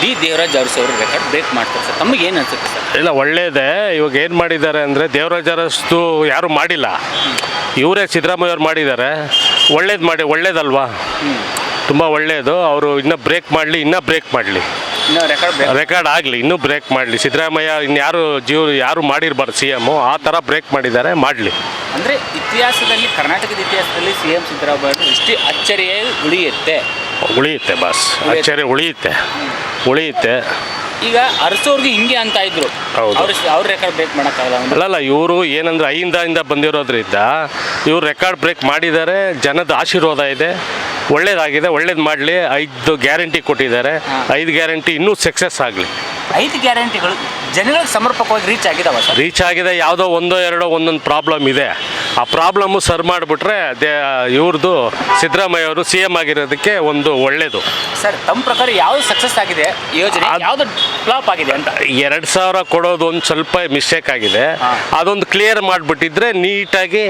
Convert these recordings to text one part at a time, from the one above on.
D Devaraj Arasu ಅವರು record break ಮಾಡ್ತಾರೆ sir. ತಮಗೆ ಏನು ಅನ್ಸುತ್ತೆ ಸರ್? ಇಲ್ಲ ಒಳ್ಳೇದೇ. ಇವಾಗ ಏನು ಮಾಡಿದ್ದಾರೆ ಅಂದರೆ ದೇವರಾಜ್ ಅರಸ್ತು ಯಾರು ಮಾಡಿಲ್ಲ. ಇವರೇ ಸಿದ್ದರಾಮಯ್ಯ ಅವ್ರು ಮಾಡಿದ್ದಾರೆ. ಒಳ್ಳೇದು ಮಾಡಿ ಒಳ್ಳೇದಲ್ವಾ? ತುಂಬ ಒಳ್ಳೆಯದು ಅವರು ಇನ್ನೂ ಬ್ರೇಕ್ ಮಾಡಲಿ ಇನ್ನೂ ಬ್ರೇಕ್ ಮಾಡಲಿ. ಇನ್ನು ರೆಕಾರ್ಡ್ ರೆಕಾರ್ಡ್ ಆಗಲಿ ಇನ್ನೂ ಬ್ರೇಕ್ ಮಾಡಲಿ. ಸಿದ್ದರಾಮಯ್ಯ ಇನ್ಯಾರು ಜೀವ ಯಾರು ಮಾಡಿರ್ಬಾರ್ದು ಸಿ ಎಮ್ಮು ಆ ಥರ ಬ್ರೇಕ್ ಮಾಡಿದ್ದಾರೆ ಮಾಡಲಿ. ಅಂದರೆ ಇತಿಹಾಸದಲ್ಲಿ ಕರ್ನಾಟಕದ ಇತಿಹಾಸದಲ್ಲಿ ಸಿ ಎಂ ಸಿದ್ದರಾಮಯ್ಯ ಇಷ್ಟು ಅಚ್ಚರಿಯೇ ಉಳಿಯುತ್ತೆ. ಉಳಿಯುತ್ತೆ ಬಸ್. ಅಚ್ಚರಿ ಉಳಿಯುತ್ತೆ. ಉಳಿಯುತ್ತೆ. ಈಗ ಅರಸೋರ್ಗೆ ಹಿಂಗೆ ಅಂತ ಇದ್ರು. ಹೌದು. ಅವ್ರ ಅವ್ರ ರೆಕಾರ್ಡ್ ಬ್ರೇಕ್ ಮಾಡೋಕ್ಕಾಗಲ್ಲ ಅಲ್ಲ ಅಲ್ಲ ಇವರು ಏನಂದ್ರೆ ಐಂದ ಬಂದಿರೋದ್ರಿಂದ ಇವ್ರು ರೆಕಾರ್ಡ್ ಬ್ರೇಕ್ ಮಾಡಿದ್ದಾರೆ ಜನದ ಆಶೀರ್ವಾದ ಇದೆ ಒಳ್ಳೇದಾಗಿದೆ ಒಳ್ಳೇದು ಮಾಡಲಿ ಐದು ಗ್ಯಾರಂಟಿ ಕೊಟ್ಟಿದ್ದಾರೆ ಐದು ಗ್ಯಾರಂಟಿ ಇನ್ನೂ ಸಕ್ಸಸ್ ಆಗಲಿ. ಐದು ಗ್ಯಾರಂಟಿಗಳು ಜನಗಳಿಗೆ ಸಮರ್ಪಕವಾಗಿ ರೀಚ್ ಆಗಿದೆ ಸರ್? ರೀಚ್ ಆಗಿದೆ ಯಾವುದೋ ಒಂದೋ ಎರಡೋ ಒಂದೊಂದು ಪ್ರಾಬ್ಲಮ್ ಇದೆ. ಆ ಪ್ರಾಬ್ಲಮ್ಮು ಸರ್ ಮಾಡಿಬಿಟ್ರೆ ದೇ ಇವ್ರದ್ದು ಸಿದ್ದರಾಮಯ್ಯ ಅವರು ಸಿ ಎಂ ಆಗಿರೋದಕ್ಕೆ ಒಂದು ಒಳ್ಳೆಯದು ಸರ್ ತಮ್ಮ ಪ್ರಕಾರ ಯಾವ್ದು ಸಕ್ಸಸ್ ಆಗಿದೆ? ಯೋಜನೆ ಯಾವ್ದು ಫ್ಲಾಪ್ ಆಗಿದೆ ಅಂತ? ಎರಡು ಸಾವಿರ ಕೊಡೋದು ಒಂದು ಸ್ವಲ್ಪ ಮಿಸ್ಟೇಕ್ ಆಗಿದೆ. ಅದೊಂದು ಕ್ಲಿಯರ್ ಮಾಡಿಬಿಟ್ಟಿದ್ರೆ ನೀಟಾಗಿ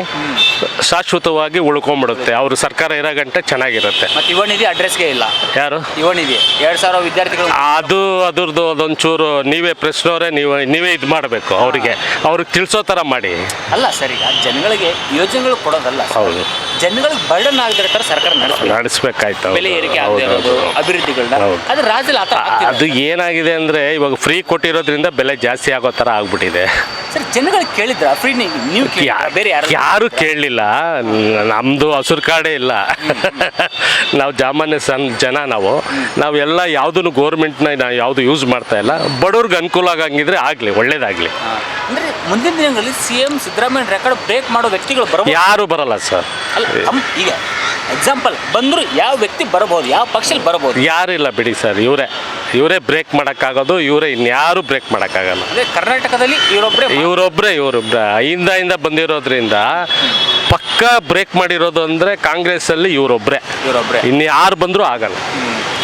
ಶಾಶ್ವತವಾಗಿ ಉಳ್ಕೊಂಡ್ಬಿಡುತ್ತೆ ಅವರು ಸರ್ಕಾರ ಇರೋ ಗಂಟೆ ಚೆನ್ನಾಗಿರುತ್ತೆ. ಮತ್ತೆ ಯುವ ನಿಧಿ ಅಡ್ರೆಸ್ಗೆ ಇಲ್ಲ. ಯಾರು? ಯುವನಿಧಿ ಎರಡು ಸಾವಿರ ವಿದ್ಯಾರ್ಥಿಗಳು ಅದು ಅದ್ರದ್ದು ಅದೊಂಚೂರು ನೀವೇ ಪ್ರಶ್ನವರೇ ನೀವು ನೀವೇ ಇದು ಮಾಡಬೇಕು ಅವರಿಗೆ. ಅವ್ರಿಗೆ ತಿಳಿಸೋ ಥರ ಮಾಡಿ. ಅಲ್ಲ ಸರಿ ಜನಗಳಿಗೆ ಯೋಜನೆಗಳು ಕೊಡೋದಲ್ಲ. ಹೌದು. ಜನಗಳಿಗೆ ಬರ್ಡನ್ ಆಗದಿರೋ ಥರ ಸರ್ಕಾರ ನಡೆಸಬೇಕು. ನಡೆಸ್ಬೇಕಾಯ್ತು ಬೆಲೆ ಏರಿಕೆ ಆಗದೆ ಇರೋದು ಅಭಿವೃದ್ಧಿಗಳನ್ನ ಅದು ರಾಜ್ಯದಲ್ಲಿ ಆ ಥರ ಆಗ್ತಿದೆ. ಅದು ಏನಾಗಿದೆ ಅಂದರೆ ಇವಾಗ ಫ್ರೀ ಕೊಟ್ಟಿರೋದ್ರಿಂದ ಬೆಲೆ ಜಾಸ್ತಿ ಆಗೋ ಥರ ಆಗ್ಬಿಟ್ಟಿದೆ. ಸರ್ ಜನಗಳು ಕೇಳಿದ್ರ? ಫ್ರೀ ನೀವು? ಬೇರೆ ಯಾರು ಯಾರು ಕೇಳಲಿಲ್ಲ. ನಮ್ಮದು ಹಸುರು ಕಾಡೇ ಇಲ್ಲ. ನಾವು ಜಾಮಾನ್ಯ ಸನ್ ಜನ ನಾವು. ನಾವೆಲ್ಲ ಯಾವುದನ್ನು ಗೋರ್ಮೆಂಟ್ನ ನಾವು ಯಾವುದು ಯೂಸ್ ಮಾಡ್ತಾ ಇಲ್ಲ. ಬಡವ್ರಿಗೆ ಅನುಕೂಲ ಆಗಂಗಿದ್ರೆ ಆಗಲಿ ಒಳ್ಳೇದಾಗಲಿ. ಅಂದ್ರೆ ಮುಂದಿನ ದಿನಗಳಲ್ಲಿ C M Siddaramaiah record break ಮಾಡೋ ವ್ಯಕ್ತಿಗಳು ಬರಬಹುದು? ಯಾರು ಬರಲ್ಲ ಸರ್. ಅಲ್ಲ ಈಗ ಎಕ್ಸಾಂಪಲ್ ಬಂದ್ರು ಯಾವ ವ್ಯಕ್ತಿ ಬರಬಹುದು? ಯಾವ ಪಕ್ಷದಲ್ಲಿ ಬರಬಹುದು? ಯಾರು ಇಲ್ಲ ಬಿಡಿ ಸರ್ ಇವರೇ. ಇವರೇ ಬ್ರೇಕ್ ಮಾಡೋಕ್ಕಾಗೋದು ಇವರೇ ಇನ್ಯಾರು ಬ್ರೇಕ್ ಮಾಡೋಕ್ಕಾಗಲ್ಲ. ಕರ್ನಾಟಕದಲ್ಲಿ ಇವರೊಬ್ಬರೇ ಇವರೊಬ್ಬರೇ ಇವರೊಬ್ಬರೇ ಹಿಂದ ಹಿಂದ ಬಂದಿರೋದ್ರಿಂದ ಪಕ್ಕ ಬ್ರೇಕ್ ಮಾಡಿರೋದು ಅಂದರೆ ಕಾಂಗ್ರೆಸ್ಸಲ್ಲಿ ಇವರೊಬ್ಬರೇ ಇವರೊಬ್ಬರೇ ಇನ್ಯಾರು ಬಂದರೂ ಆಗಲ್ಲ.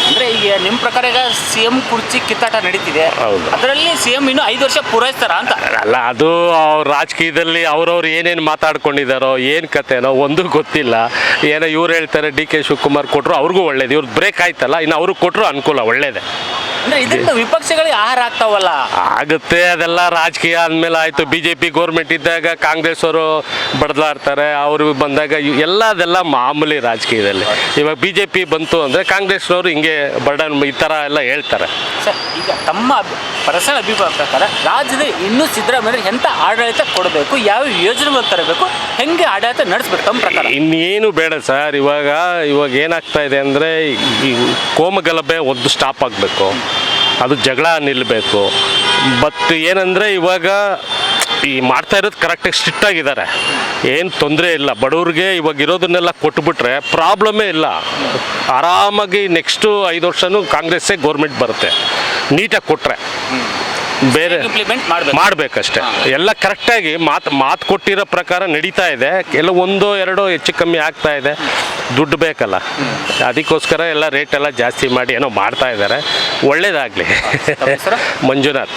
ಅಂದ್ರೆ ಈಗ ನಿಮ್ ಪ್ರಕಾರ ಈಗ ಸಿ ಎಂ ಕುರ್ಚಿ ಕಿತ್ತಾಟ ನಡೀತಿದೆ. ಹೌದು. ಅದರಲ್ಲಿ ಸಿ ಎಂ ಇನ್ನು ಐದು ವರ್ಷ ಪೂರೈಸ್ತಾರ ಅಂತ. ಅಲ್ಲ ಅದು ಅವ್ರ ರಾಜಕೀಯದಲ್ಲಿ ಅವ್ರವ್ರು ಏನೇನು ಮಾತಾಡ್ಕೊಂಡಿದಾರೋ ಏನು ಕತೆನೋ ಒಂದು ಗೊತ್ತಿಲ್ಲ. ಏನೋ ಇವ್ರು ಹೇಳ್ತಾರೆ ಡಿ ಕೆ ಶಿವಕುಮಾರ್ ಕೊಟ್ಟರು ಅವ್ರಿಗೂ ಒಳ್ಳೇದು. ಇವ್ರು ಬ್ರೇಕ್ ಆಯ್ತಲ್ಲ ಇನ್ನು ಅವ್ರಿಗೆ ಕೊಟ್ಟರು ಅನುಕೂಲ ಒಳ್ಳೇದೇ. ಅಂದ್ರೆ ಇದರಿಂದ ವಿಪಕ್ಷಗಳಿಗೆ ಆಹಾರ ಆಗ್ತಾವಲ್ಲ. ಆಗುತ್ತೆ ಅದೆಲ್ಲ ರಾಜಕೀಯ ಅಂದಮೇಲೆ ಆಯಿತು. ಬಿ ಜೆ ಪಿ ಗೋರ್ಮೆಂಟ್ ಇದ್ದಾಗ ಕಾಂಗ್ರೆಸ್ ಅವರು ಬಡ್ದಾಡ್ತಾರೆ ಅವರು ಬಂದಾಗ ಎಲ್ಲ ಅದೆಲ್ಲ ಮಾಮೂಲಿ ರಾಜಕೀಯದಲ್ಲಿ. ಇವಾಗ ಬಿ ಜೆ ಪಿ ಬಂತು ಅಂದರೆ ಕಾಂಗ್ರೆಸ್ನವರು ಹಿಂಗೆ ಬರ್ಡನ್ ಈ ಥರ ಎಲ್ಲ ಹೇಳ್ತಾರೆ. ತಮ್ಮ ಪರ್ಸನಲ್ ಅಭಿಪ್ರಾಯ ಪ್ರಕಾರ ರಾಜ್ಯದ ಇನ್ನೂ ಸಿದ್ದರಾಮಯ್ಯ ಎಂಥ ಆಡಳಿತ ಕೊಡಬೇಕು, ಯಾವ ಯೋಜನೆಗಳು ತರಬೇಕು, ಹೆಂಗೆ ಆಡಳಿತ ನಡೆಸ್ಬೇಕು ತಮ್ಮ ಪ್ರಕಾರ? ಇನ್ನೇನು ಬೇಡ ಸರ್, ಇವಾಗ ಇವಾಗ ಏನಾಗ್ತಾ ಇದೆ ಅಂದರೆ ಈ ಕೋಮಗಲಭೆ ಒಂದು ಸ್ಟಾಪ್ ಆಗಬೇಕು. ಅದು ಜಗಳ ನಿಲ್ಲಬೇಕು ಬಟ್ ಏನಂದರೆ ಇವಾಗ ಈ ಮಾಡ್ತಾ ಇರೋದು ಕರೆಕ್ಟಾಗಿ ಸ್ಟ್ರಿಕ್ಟ್ ಆಗಿದ್ದಾರೆ. ಏನು ತೊಂದರೆ ಇಲ್ಲ. ಬಡವ್ರಿಗೆ ಇವಾಗ ಇರೋದನ್ನೆಲ್ಲ ಕೊಟ್ಬಿಟ್ರೆ ಪ್ರಾಬ್ಲಮೇ ಇಲ್ಲ. ಆರಾಮಾಗಿ ನೆಕ್ಸ್ಟು ಐದು ವರ್ಷನೂ ಕಾಂಗ್ರೆಸ್ಸೇ ಗೌರ್ಮೆಂಟ್ ಬರುತ್ತೆ. ನೀಟಾಗಿ ಕೊಟ್ಟರೆ ಬೇರೆ ಮಾಡಬೇಕಷ್ಟೇ. ಎಲ್ಲ ಕರೆಕ್ಟಾಗಿ ಮಾತು ಮಾತು ಕೊಟ್ಟಿರೋ ಪ್ರಕಾರ ನಡೀತಾ ಇದೆ. ಎಲ್ಲ ಒಂದೋ ಎರಡೋ ಹೆಚ್ಚು ಕಮ್ಮಿ ಆಗ್ತಾ ಇದೆ. ದುಡ್ಡು ಬೇಕಲ್ಲ. ಅದಕ್ಕೋಸ್ಕರ ಎಲ್ಲ ರೇಟ್ ಎಲ್ಲ ಜಾಸ್ತಿ ಮಾಡಿ ಏನೋ ಮಾಡ್ತಾ ಇದ್ದಾರೆ. ಒಳ್ಳೇದಾಗಲಿ? ಮಂಜುನಾಥ್.